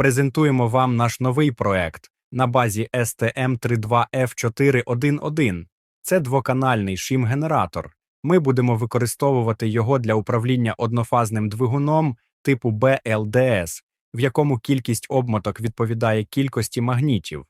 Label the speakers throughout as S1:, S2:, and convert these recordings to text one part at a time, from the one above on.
S1: презентуємо вам наш новий проект на базі STM32F411. Це двоканальний шим-генератор. Ми будемо використовувати його для управління однофазним двигуном типу BLDS, в якому кількість обмоток відповідає кількості магнітів.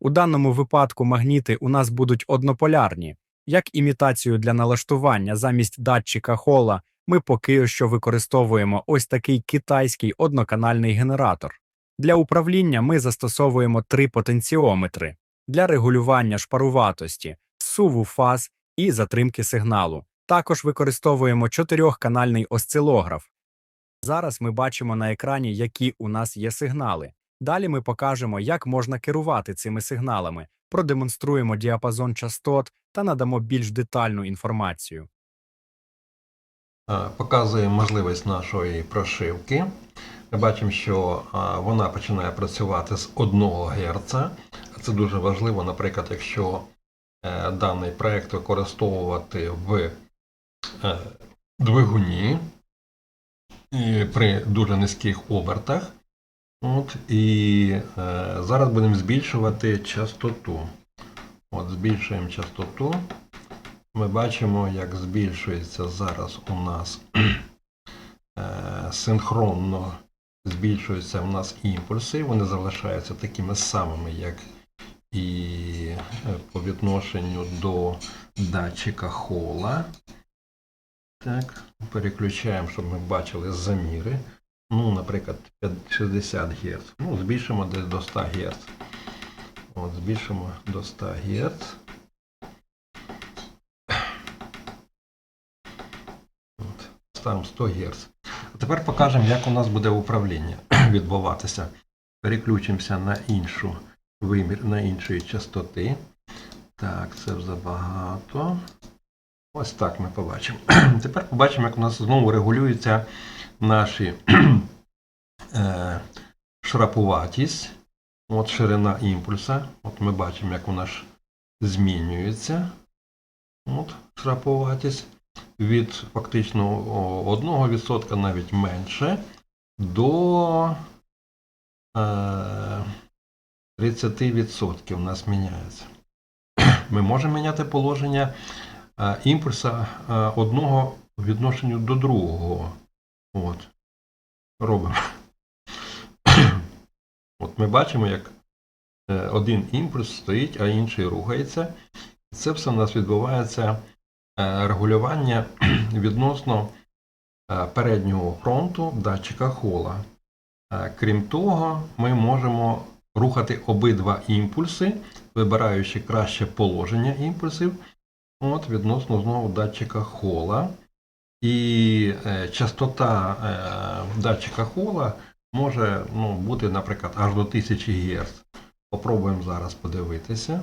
S1: У даному випадку магніти у нас будуть однополярні. Як імітацію для налаштування замість датчика хола, ми поки що використовуємо ось такий китайський одноканальний генератор. Для управління ми застосовуємо три потенціометри для регулювання шпаруватості, суву фаз і затримки сигналу. Також використовуємо чотирьохканальний осцилограф. Зараз ми бачимо на екрані, які у нас є сигнали. Далі ми покажемо, як можна керувати цими сигналами, продемонструємо діапазон частот та надамо більш детальну інформацію.
S2: Е, Показує можливість нашої прошивки. Ми бачимо, що вона починає працювати з 1 Гц. Це дуже важливо, наприклад, якщо е, даний проект використовувати в е, двигуні і при дуже низьких обертах. От, і е, зараз будемо збільшувати частоту. От, збільшуємо частоту. Ми бачимо, як збільшується зараз у нас синхронно збільшуються у нас імпульси. Вони залишаються такими самими, як і е, по відношенню до датчика хола. Так, переключаємо, щоб ми бачили заміри. Ну, наприклад, 60 Гц. Ну, збільшимо десь до 100 Гц. От, збільшимо до 100 Гц. Ставимо 100 Гц. Тепер покажемо, як у нас буде управління відбуватися. Переключимося на іншу вимір, на іншої частоти. Так, це забагато. Ось так ми побачимо. Тепер побачимо, як у нас знову регулюються наші е, шрапуватість. От ширина імпульса. От ми бачимо, як вона ж змінюється. От шрапуватість від фактично о, 1% навіть менше до е, 30% у нас міняється. Ми можемо міняти положення е, імпульса е, одного в відношенню до другого. От. Робимо. От ми бачимо, як е, один імпульс стоїть, а інший рухається. Це все у нас відбувається е, регулювання відносно е, переднього фронту датчика хола. Е, Крім того, ми можемо рухати обидва імпульси, вибираючи краще положення імпульсів от, відносно знову датчика хола. І е, частота е, датчика хола може ну, бути, наприклад, аж до 1000 Гц. Попробуємо зараз подивитися.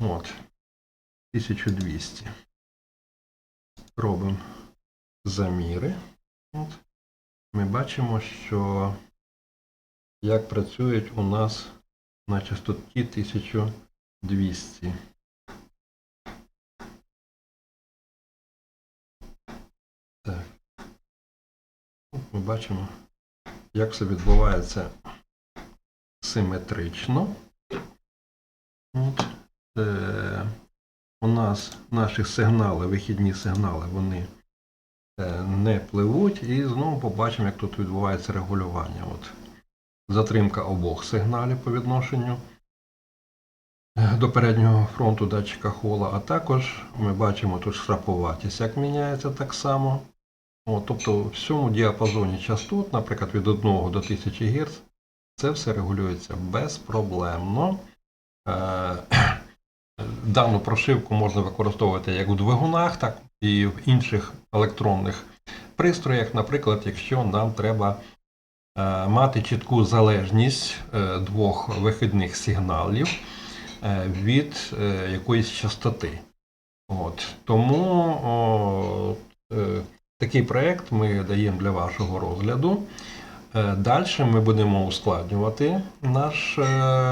S2: От. 1200. Робимо заміри. От. Ми бачимо, що як працюють у нас на частоті 1200. Так. От Ми бачимо, як все відбувається симетрично. От. Е, у нас наші сигнали, вихідні сигнали, вони е, не пливуть. І знову побачимо, як тут відбувається регулювання. От. Затримка обох сигналів по відношенню е, до переднього фронту датчика хола, а також ми бачимо тут шрапуватість, як міняється так само. От, тобто в всьому діапазоні частот, наприклад, від 1 до 1000 Гц, це все регулюється безпроблемно. Дану прошивку можна використовувати як у двигунах, так і в інших електронних пристроях. Наприклад, якщо нам треба е, мати чітку залежність е, двох вихідних сигналів е, від якоїсь частоти. От. Тому о, е, такий проєкт ми даємо для вашого розгляду. Далі ми будемо ускладнювати наш,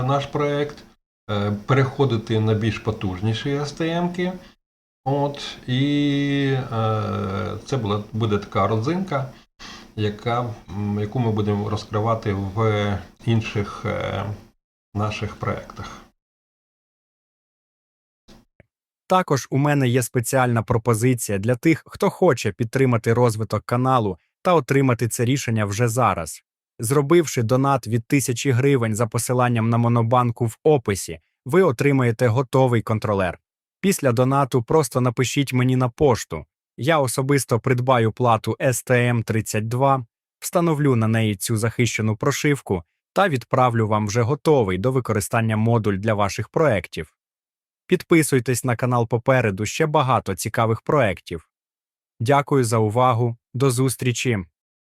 S2: наш проєкт. Е, переходити на більш потужніші STM-ки. От, і е, це була, буде така родзинка, яка, яку ми будемо розкривати в інших е, наших проєктах.
S1: Також у мене є спеціальна пропозиція для тих, хто хоче підтримати розвиток каналу та отримати це рішення вже зараз. Зробивши донат від 1000 гривень за посиланням на монобанку в описі, ви отримаєте готовий контролер. Після донату просто напишіть мені на пошту. Я особисто придбаю плату STM32, встановлю на неї цю захищену прошивку та відправлю вам вже готовий до використання модуль для ваших проєктів. Підписуйтесь на канал попереду ще багато цікавих проєктів. Дякую за увагу. До зустрічі!